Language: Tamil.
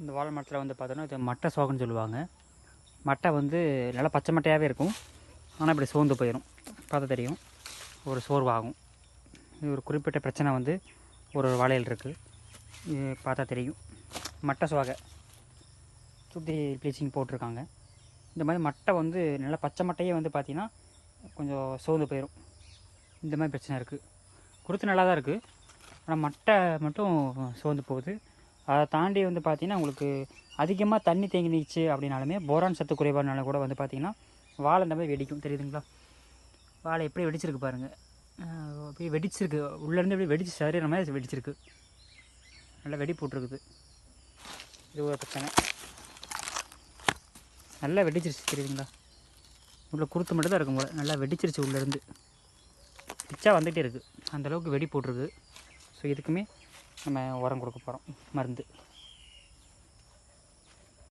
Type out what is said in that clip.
இந்த வாழை மரத்தில் வந்து பார்த்தோன்னா இது மட்டை சோகன்னு சொல்லுவாங்க. மட்டை வந்து நல்லா பச்சை மட்டையாகவே இருக்கும். ஆனால் இப்படி சோர்ந்து போயிடும் பார்த்தா தெரியும். ஒரு சோர்வாகும். இது ஒரு குறிப்பிட்ட பிரச்சனை வந்து ஒரு ஒரு வாழையில் இருக்குது இது பார்த்தா தெரியும். மட்டை சோகை. சுற்றி ப்ளீச்சிங் போட்டிருக்காங்க. இந்த மாதிரி மட்டை வந்து நல்லா பச்சை மட்டையே வந்து பார்த்திங்கன்னா கொஞ்சம் சோர்ந்து போயிடும் இந்த மாதிரி பிரச்சனை இருக்குது குருத்து நல்லா தான் இருக்குது ஆனால் மட்டை மட்டும் சோர்ந்து போகுது. அதை தாண்டி வந்து பார்த்திங்கன்னா உங்களுக்கு அதிகமாக தண்ணி தேங்கி நிற்கிச்சு அப்படின்னாலுமே போரான் சத்து குறைபாடுனால கூட வந்து பார்த்திங்கன்னா வாழை இந்த மாதிரி வெடிக்கும். தெரியுதுங்களா? வாழை எப்படி வெடிச்சிருக்கு பாருங்கள் அப்படியே வெடிச்சிருக்கு. உள்ளேருந்து அப்படியே வெடிச்சு சரியான மாதிரி வெடிச்சிருக்கு. நல்லா வெடி போட்டிருக்குது. இது ஒரு பிரச்சனை. நல்லா வெடிச்சிருச்சு. தெரியுதுங்களா? உள்ள குருத்து மட்டும் தான் இருக்கும் போல. நல்லா வெடிச்சிருச்சு உள்ளேருந்து பிச்சா வந்துகிட்டே இருக்குது அந்தளவுக்கு வெடி போட்டிருக்கு. ஸோ இதுக்குமே நம்ம உரம் கொடுக்க போகிறோம் மருந்து.